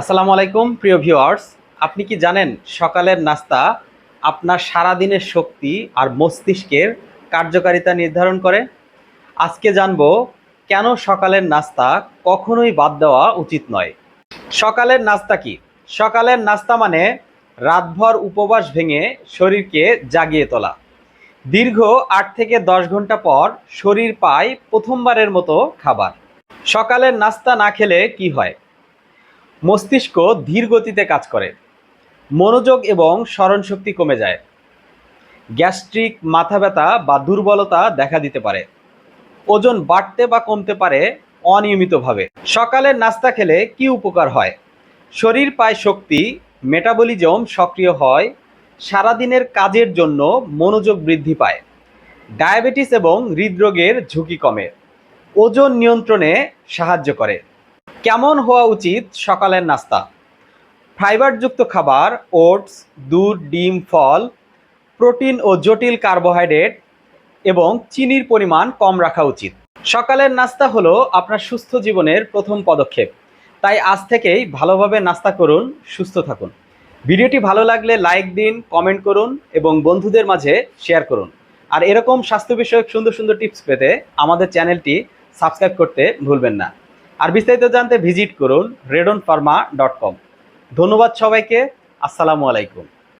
আসসালামু আলাইকুম, প্রিয় ভিউয়ার্স। আপনি কি জানেন সকালের নাস্তা আপনার সারাদিনের শক্তি আর মস্তিষ্কের কার্যকারিতা নির্ধারণ করে? আজকে জানব কেন সকালের নাস্তা কখনোই বাদ দেওয়া উচিত নয়। সকালের নাস্তা কি? সকালের নাস্তা মানে রাতভর উপবাস ভেঙে শরীরকে জাগিয়ে তোলা। দীর্ঘ আট থেকে দশ ঘণ্টা পর শরীর পায় প্রথমবারের মতো খাবার। সকালের নাস্তা না খেলে কি হয়? মস্তিষ্ক ধীর গতিতে কাজ করে। মনোযোগ এবং স্মরণশক্তি কমে যায়। গ্যাস্ট্রিক মাথা ব্যথা বা দুর্বলতা দেখা দিতে পারে। ওজন বাড়তে বা কমতে পারে অনিয়মিতভাবে। সকালের নাস্তা খেলে কি উপকার হয়? শরীর পায় শক্তি, মেটাবলিজম সক্রিয় হয়, সারাদিনের কাজের জন্য মনোযোগ বৃদ্ধি পায়। ডায়াবেটিস এবং হৃদরোগের ঝুঁকি কমে। ওজন নিয়ন্ত্রণে সাহায্য করে। কেমন হওয়া উচিত সকালের নাস্তা? ফাইবারযুক্ত খাবার, ওটস, দুধ, ডিম, ফল, প্রোটিন ও জটিল কার্বোহাইড্রেট এবং চিনির পরিমাণ কম রাখা উচিত। সকালের নাস্তা হলো আপনার সুস্থ জীবনের প্রথম পদক্ষেপ। তাই আজ থেকেই ভালোভাবে নাস্তা করুন, সুস্থ থাকুন। ভিডিওটি ভালো লাগলে লাইক দিন, কমেন্ট করুন এবং বন্ধুদের মাঝে শেয়ার করুন। আর এরকম স্বাস্থ্য বিষয়ক সুন্দর সুন্দর টিপস পেতে আমাদের চ্যানেলটি সাবস্ক্রাইব করতে ভুলবেন না। আর বিস্তারিত জানতে ভিজিট করুন রেডন ফার্মা ডট কম। ধন্যবাদ সবাইকে। আসসালামু আলাইকুম।